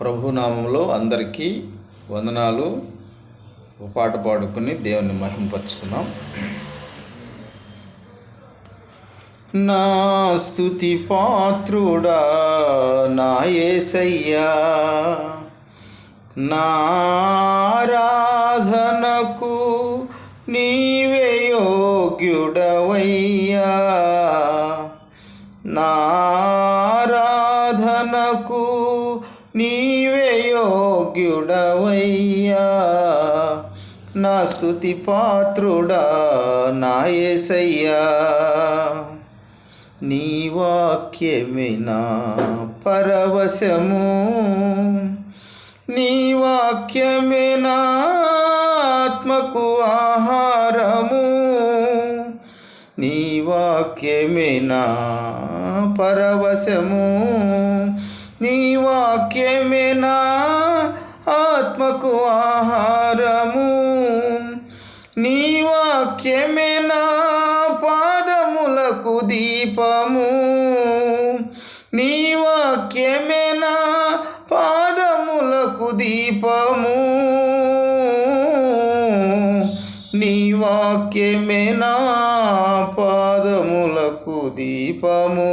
ప్రభునామంలో అందరికీ వందనాలు. పాట పాడుకుని దేవుని మహింపరచుకున్నాం నా స్తుతి పాత్రుడా నా యేసయ్యా నారాధనకు నీవే యోగ్యుడవయ్యా. యోగ్యుడవయ్యా నా స్థుతి పాత్రుడా నా యేసయ్యా నీ వాక్యమే నా పరవశము. నీ వాక్యమే నా ఆత్మకు ఆహారము. నీ వాక్యమే నా పరవశము. నీ వాక్యమే నా ఆత్మకు ఆహారము. నీ వాక్యమే నా పాదములకు దీపము. నీ వాక్యమే నా పాదములకు దీపము. నీ వాక్యమే నా పాదములకు దీపము.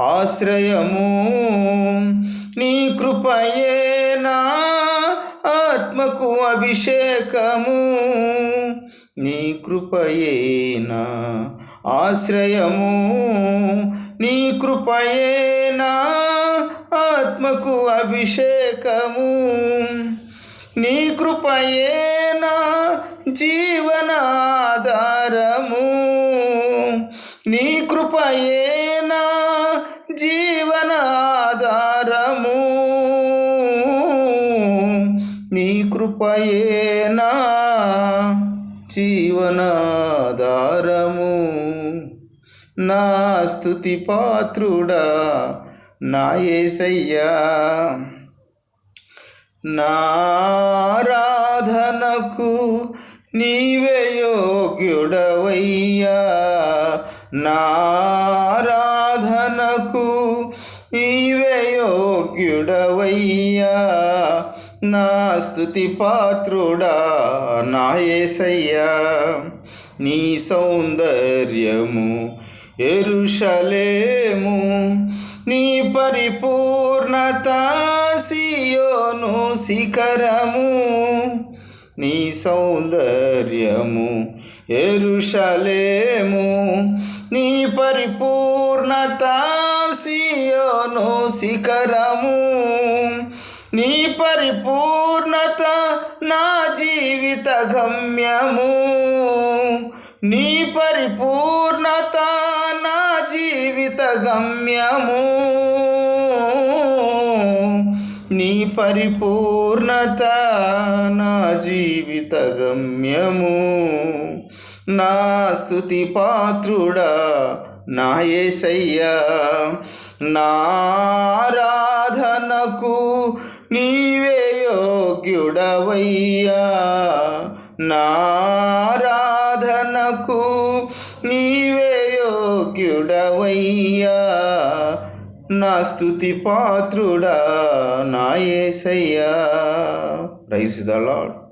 ఆశ్రయము. నీ కృపయే నా ఆత్మకు అభిషేకము. నీ కృపయే నా ఆశ్రయము. నీ కృపయే నా ఆత్మకు అభిషేకము. నీ కృపయే నా జీవనాధారము. నీ కృపయే నా జీవనాధారము. నీ కృపయేనా జీవనాధారము. నా స్తుతి పాత్రుడా నా ఏసయ్యా. నారాధనకు నీవే యోగ్యుడవయ్యా. నా యోగ్యుడవయ్యా నా స్తుతి పాత్రుడా నా నీ సౌందర్యము ఎరుషలేము. నీ పరిపూర్ణత సియోను శిఖరము. నీ సౌందర్యము ఎరుషలేము. నీ పరిపూర్ణత సియోను శిఖరము. నీ పరిపూర్ణత నా జీవిత గమ్యము. నీ పరిపూర్ణత నా జీవిత గమ్యము. నీ పరిపూర్ణత నా జీవిత గమ్యము. నా స్తుతి పాత్రుడా నా యేసయ్యా నారాధనకు నీవే యోగ్యుడవయ్యా. నారాధనకు నీవే యోగ్యుడవయ్యా. నా స్తుతి పాత్రుడా నా యేసయ్యా ప్రైజ్ ద లాడ్